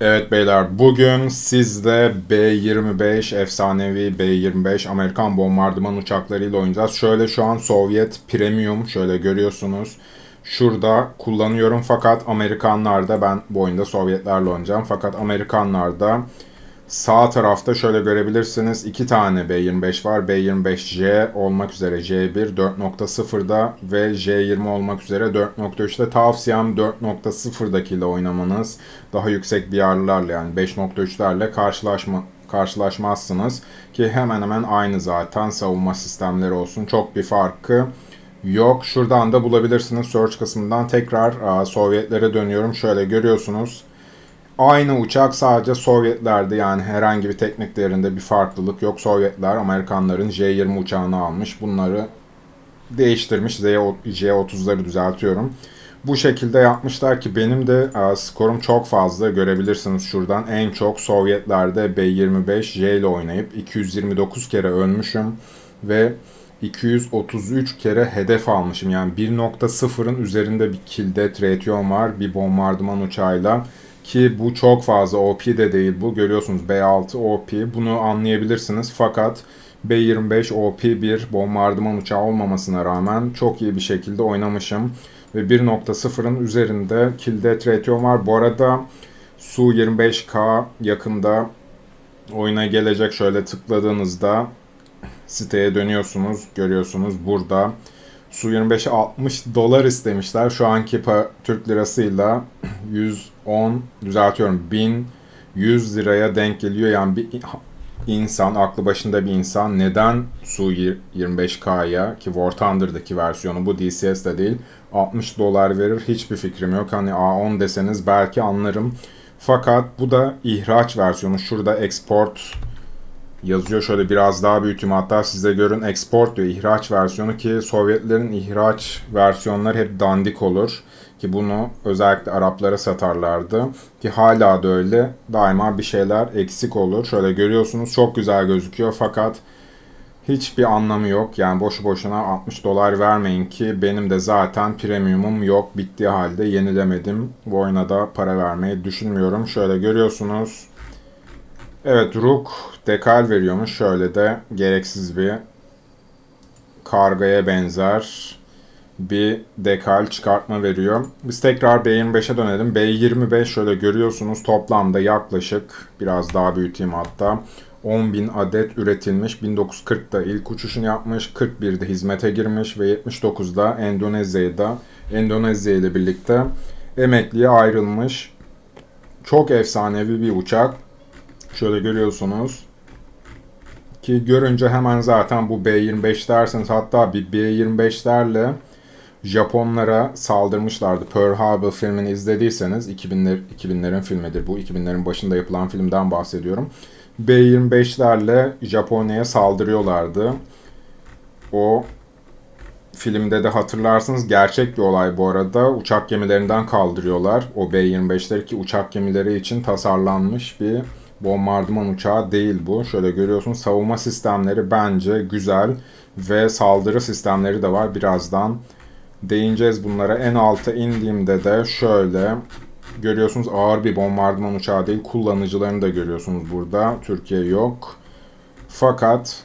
Evet beyler bugün sizde B-25 efsanevi B-25 Amerikan bombardıman uçaklarıyla oynayacağız. Şöyle şu an Sovyet Premium şöyle görüyorsunuz. Şurada kullanıyorum fakat Amerikanlarda ben bu oyunda Sovyetlerle oynayacağım. Fakat Amerikanlarda Sağ tarafta şöyle görebilirsiniz iki tane B25 var. B25J olmak üzere J1 4.0'da ve J20 olmak üzere 4.3'te. Tavsiyem 4.0'dakiyle oynamanız. Daha yüksek diyarlarla yani 5.3'lerle karşılaşma karşılaşmazsınız. Ki hemen hemen aynı zaten savunma sistemleri olsun. Çok bir farkı yok. Şuradan da bulabilirsiniz search kısmından. Tekrar Sovyetlere dönüyorum. Şöyle görüyorsunuz. Aynı uçak sadece Sovyetlerde yani herhangi bir teknik değerinde bir farklılık yok. Sovyetler Amerikanların J-20 uçağını almış. Bunları değiştirmiş. J-30'ları düzeltiyorum. Bu şekilde yapmışlar ki benim de e, skorum çok fazla görebilirsiniz şuradan. En çok Sovyetlerde B-25J ile oynayıp 229 kere ölmüşüm ve 233 kere hedef almışım. Yani 1.0'ın üzerinde bir kill death ratio'm var bir bombardıman uçağıyla. Ki bu çok fazla OP de değil bu. Görüyorsunuz B6 OP. Bunu anlayabilirsiniz. Fakat B25 OP bir bombardıman uçağı olmamasına rağmen çok iyi bir şekilde oynamışım. Ve 1.0'ın üzerinde kill death ratio var. Bu arada Su-25K yakında oyuna gelecek. Şöyle tıkladığınızda siteye dönüyorsunuz. Görüyorsunuz burada. Su-25'e 60 dolar istemişler. Şu anki Türk lirasıyla 110 düzeltiyorum 1100 liraya denk geliyor. Yani bir insan, aklı başında bir insan neden Su-25K'ya ki War Thunder'daki versiyonu bu DCS'de değil 60 dolar verir hiçbir fikrim yok. Hani A10 deseniz belki anlarım. Fakat bu da ihraç versiyonu. Şurada export yazıyor. Şöyle biraz daha büyütüm hatta size görün export diyor ihraç versiyonu ki Sovyetlerin ihraç versiyonları hep dandik olur. Ki bunu özellikle Araplara satarlardı. Ki hala da öyle. Daima bir şeyler eksik olur. Şöyle görüyorsunuz çok güzel gözüküyor fakat hiçbir anlamı yok. Yani boşu boşuna 60 dolar vermeyin ki benim de zaten premiumum yok. Bittiği halde yenilemedim. Bu oyuna da para vermeyi düşünmüyorum. Şöyle görüyorsunuz. Evet Rook dekal veriyormuş. Şöyle de gereksiz bir kargaya benzer bir dekal çıkartma veriyor. Biz tekrar B25'e dönelim. B25 şöyle görüyorsunuz toplamda yaklaşık biraz daha büyüteyim hatta 10.000 adet üretilmiş. 1940'da ilk uçuşunu yapmış. 41'de hizmete girmiş ve 79'da Endonezya'da Endonezya ile birlikte emekliye ayrılmış. Çok efsanevi bir uçak. Şöyle görüyorsunuz. Ki görünce hemen zaten bu B-25 dersiniz. Hatta bir B-25'lerle Japonlara saldırmışlardı. Pearl Harbor filmini izlediyseniz 2000'ler 2000'lerin filmidir. Bu 2000'lerin başında yapılan filmden bahsediyorum. B-25'lerle Japonya'ya saldırıyorlardı. O filmde de hatırlarsınız gerçek bir olay bu arada. Uçak gemilerinden kaldırıyorlar. O B-25'leri ki uçak gemileri için tasarlanmış bir bombardıman uçağı değil bu. Şöyle görüyorsunuz savunma sistemleri bence güzel ve saldırı sistemleri de var. Birazdan değineceğiz bunlara. En alta indiğimde de şöyle görüyorsunuz ağır bir bombardıman uçağı değil. Kullanıcılarını da görüyorsunuz burada. Türkiye yok. Fakat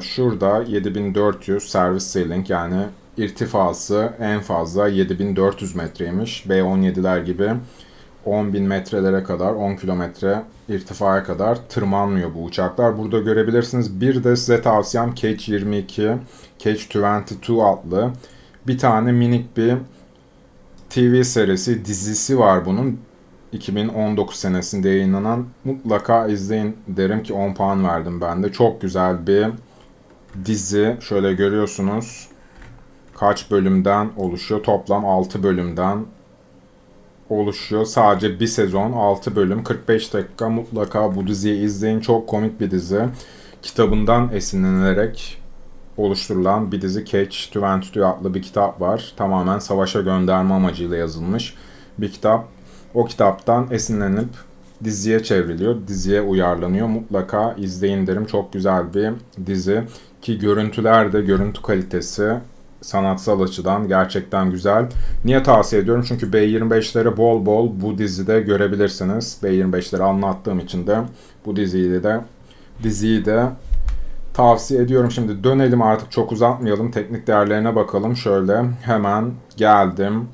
şurada 7400 servis ceiling yani irtifası en fazla 7400 metreymiş. B-17'ler gibi 10.000 metrelere kadar 10 kilometre irtifaya kadar tırmanmıyor bu uçaklar. Burada görebilirsiniz. Bir de size tavsiyem Cage 22, Cage 22 adlı bir tane minik bir TV serisi, dizisi var bunun. 2019 senesinde yayınlanan mutlaka izleyin derim ki 10 puan verdim ben de. Çok güzel bir dizi. Şöyle görüyorsunuz. Kaç bölümden oluşuyor? Toplam 6 bölümden oluşuyor. Sadece bir sezon 6 bölüm 45 dakika mutlaka bu diziyi izleyin. Çok komik bir dizi. Kitabından esinlenerek oluşturulan bir dizi Catch 22 adlı bir kitap var. Tamamen savaşa gönderme amacıyla yazılmış bir kitap. O kitaptan esinlenip diziye çevriliyor. Diziye uyarlanıyor. Mutlaka izleyin derim. Çok güzel bir dizi. Ki görüntüler de görüntü kalitesi sanatsal açıdan gerçekten güzel. Niye tavsiye ediyorum? Çünkü B25'leri bol bol bu dizide görebilirsiniz. B25'leri anlattığım için de bu diziyi de diziyi de tavsiye ediyorum. Şimdi dönelim artık çok uzatmayalım. Teknik değerlerine bakalım. Şöyle hemen geldim.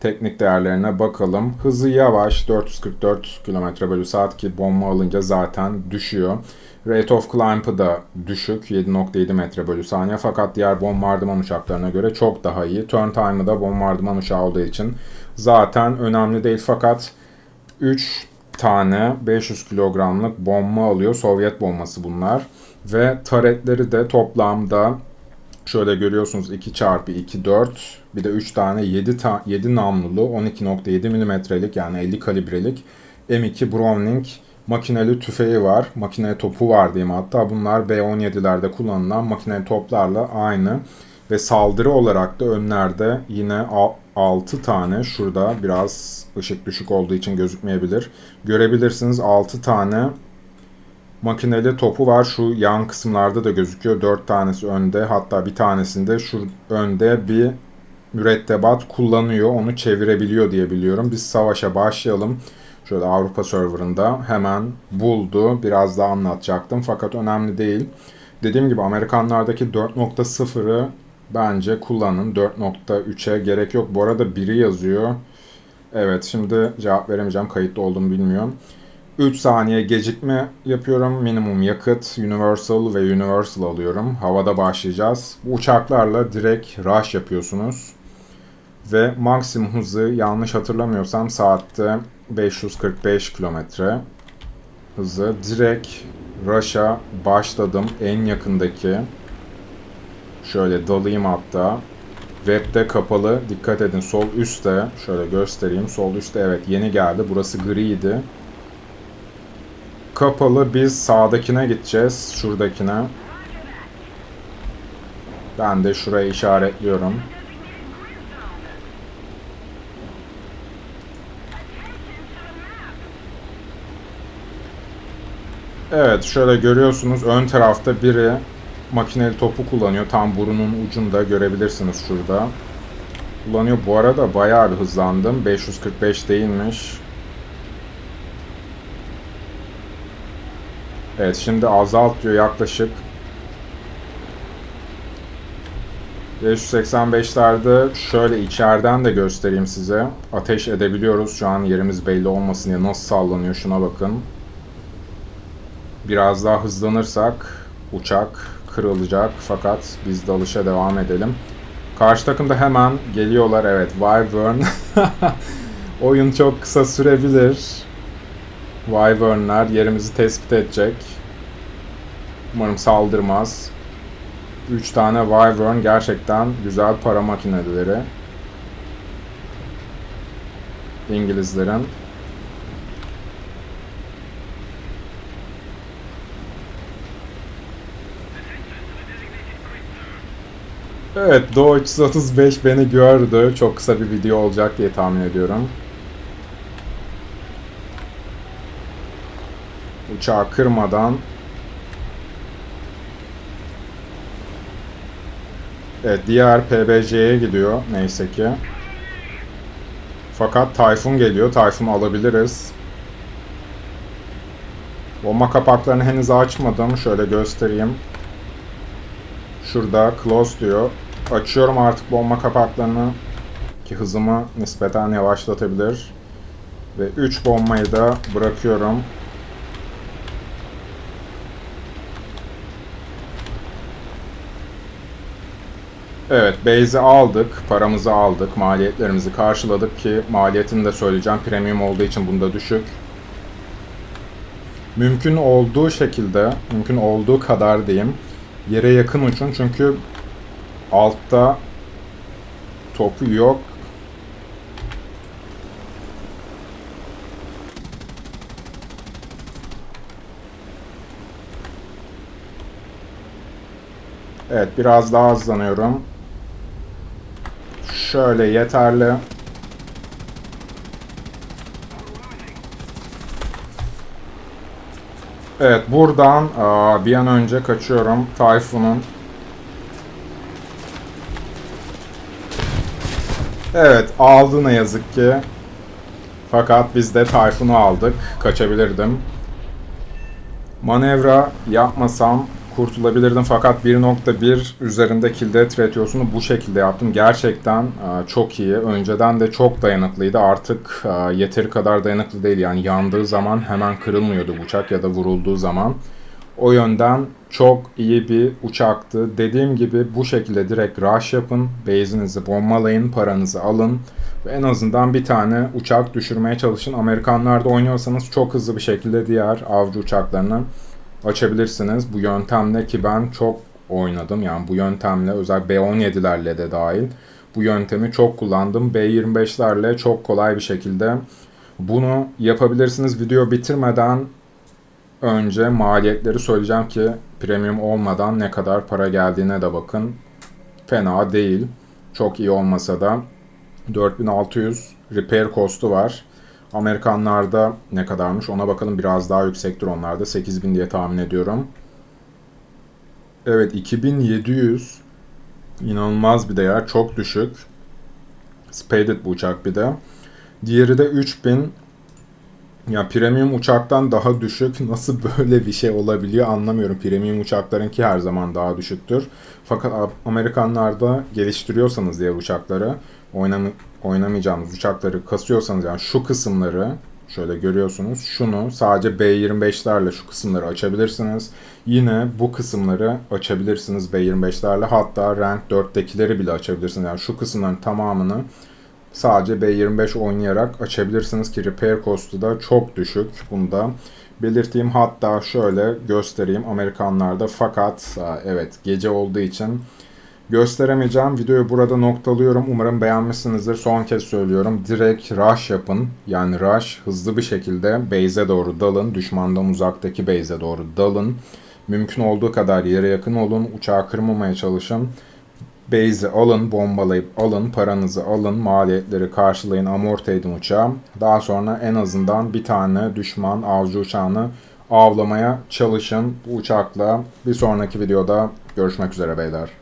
Teknik değerlerine bakalım. Hızı yavaş 444 km bölü saat ki bomba alınca zaten düşüyor. Rate of climb'ı da düşük 7.7 metre bölü saniye fakat diğer bombardıman uçaklarına göre çok daha iyi. Turn time'ı da bombardıman uçağı olduğu için zaten önemli değil fakat 3 tane 500 kilogramlık bomba alıyor. Sovyet bombası bunlar. Ve taretleri de toplamda şöyle görüyorsunuz 2 çarpı 2 4 bir de 3 tane 7, ta 7 namlulu 12.7 milimetrelik yani 50 kalibrelik M2 Browning makineli tüfeği var. Makineli topu var diyeyim hatta. Bunlar B-17'lerde kullanılan makineli toplarla aynı. Ve saldırı olarak da önlerde yine 6 tane şurada biraz ışık düşük olduğu için gözükmeyebilir. Görebilirsiniz 6 tane makineli topu var. Şu yan kısımlarda da gözüküyor. 4 tanesi önde hatta bir tanesinde şu önde bir mürettebat kullanıyor. Onu çevirebiliyor diye biliyorum. Biz savaşa başlayalım. Şöyle Avrupa serverında hemen buldu. Biraz daha anlatacaktım fakat önemli değil. Dediğim gibi Amerikanlardaki 4.0'ı bence kullanın. 4.3'e gerek yok. Bu arada biri yazıyor. Evet şimdi cevap veremeyeceğim. Kayıtlı olduğumu bilmiyorum. 3 saniye gecikme yapıyorum. Minimum yakıt, Universal ve Universal alıyorum. Havada başlayacağız. Uçaklarla direkt rush yapıyorsunuz. Ve maksimum hızı yanlış hatırlamıyorsam saatte 545 kilometre hızı. Direkt rush'a başladım. En yakındaki şöyle dalayım hatta. Web'de kapalı. Dikkat edin sol üstte. Şöyle göstereyim. Sol üstte evet yeni geldi. Burası griydi. Kapalı biz sağdakine gideceğiz. Şuradakine. Ben de şuraya işaretliyorum. Evet şöyle görüyorsunuz ön tarafta biri makineli topu kullanıyor. Tam burunun ucunda görebilirsiniz şurada. Kullanıyor. Bu arada bayağı bir hızlandım. 545 değilmiş. Evet şimdi azalt diyor yaklaşık 585'lerde şöyle içeriden de göstereyim size. Ateş edebiliyoruz. Şu an yerimiz belli olmasın diye nasıl sallanıyor şuna bakın. Biraz daha hızlanırsak uçak kırılacak fakat biz dalışa devam edelim. Karşı takımda hemen geliyorlar evet Wyvern. Oyun çok kısa sürebilir. Wyvern'ler yerimizi tespit edecek. Umarım saldırmaz. 3 tane Wyvern gerçekten güzel para makineleri. İngilizlerin. Evet Doğu 335 beni gördü. Çok kısa bir video olacak diye tahmin ediyorum. Uçağı kırmadan Evet diğer PBC'ye gidiyor neyse ki. Fakat Tayfun geliyor. Tayfun'u alabiliriz. Bomba kapaklarını henüz açmadım. Şöyle göstereyim. Şurada close diyor. Açıyorum artık bomba kapaklarını ki hızımı nispeten yavaşlatabilir. Ve 3 bombayı da bırakıyorum. Evet, base'i aldık, paramızı aldık, maliyetlerimizi karşıladık ki maliyetini de söyleyeceğim. Premium olduğu için bunda düşük. Mümkün olduğu şekilde, mümkün olduğu kadar diyeyim, yere yakın uçun çünkü altta topu yok. Evet biraz daha hızlanıyorum. Şöyle yeterli. Evet buradan bir an önce kaçıyorum. Tayfun'un Evet aldı ne yazık ki. Fakat biz de Tayfun'u aldık. Kaçabilirdim. Manevra yapmasam kurtulabilirdim fakat 1.1 üzerinde kill death ratio'sunu bu şekilde yaptım. Gerçekten e, çok iyi. Önceden de çok dayanıklıydı. Artık e, yeteri kadar dayanıklı değil. Yani yandığı zaman hemen kırılmıyordu uçak ya da vurulduğu zaman. O yönden çok iyi bir uçaktı. Dediğim gibi bu şekilde direkt rush yapın. Base'inizi bombalayın, paranızı alın. Ve en azından bir tane uçak düşürmeye çalışın. Amerikanlarda oynuyorsanız çok hızlı bir şekilde diğer avcı uçaklarını açabilirsiniz. Bu yöntemle ki ben çok oynadım. Yani bu yöntemle özel B-17'lerle de dahil bu yöntemi çok kullandım. B-25'lerle çok kolay bir şekilde bunu yapabilirsiniz. Video bitirmeden önce maliyetleri söyleyeceğim ki premium olmadan ne kadar para geldiğine de bakın. Fena değil. Çok iyi olmasa da 4600 repair cost'u var. Amerikanlarda ne kadarmış ona bakalım biraz daha yüksektir onlarda 8000 diye tahmin ediyorum. Evet 2700 inanılmaz bir değer çok düşük. Spaded bu uçak bir de. Diğeri de 3000 ya premium uçaktan daha düşük nasıl böyle bir şey olabiliyor anlamıyorum. Premium uçaklarınki her zaman daha düşüktür. Fakat Amerikanlarda geliştiriyorsanız diğer uçakları oynam oynamayacağınız uçakları kasıyorsanız yani şu kısımları şöyle görüyorsunuz. Şunu sadece B25'lerle şu kısımları açabilirsiniz. Yine bu kısımları açabilirsiniz B25'lerle. Hatta Rank 4'tekileri bile açabilirsiniz. Yani şu kısımların tamamını sadece B25 oynayarak açabilirsiniz ki repair cost'u da çok düşük. Bunu da belirteyim. Hatta şöyle göstereyim Amerikanlarda fakat evet gece olduğu için gösteremeyeceğim. Videoyu burada noktalıyorum. Umarım beğenmişsinizdir. Son kez söylüyorum. Direkt rush yapın. Yani rush hızlı bir şekilde base'e doğru dalın. Düşmandan uzaktaki base'e doğru dalın. Mümkün olduğu kadar yere yakın olun. Uçağı kırmamaya çalışın. Base'i alın, bombalayıp alın, paranızı alın, maliyetleri karşılayın, amorti edin uçağı. Daha sonra en azından bir tane düşman avcı uçağını avlamaya çalışın. Bu uçakla bir sonraki videoda görüşmek üzere beyler.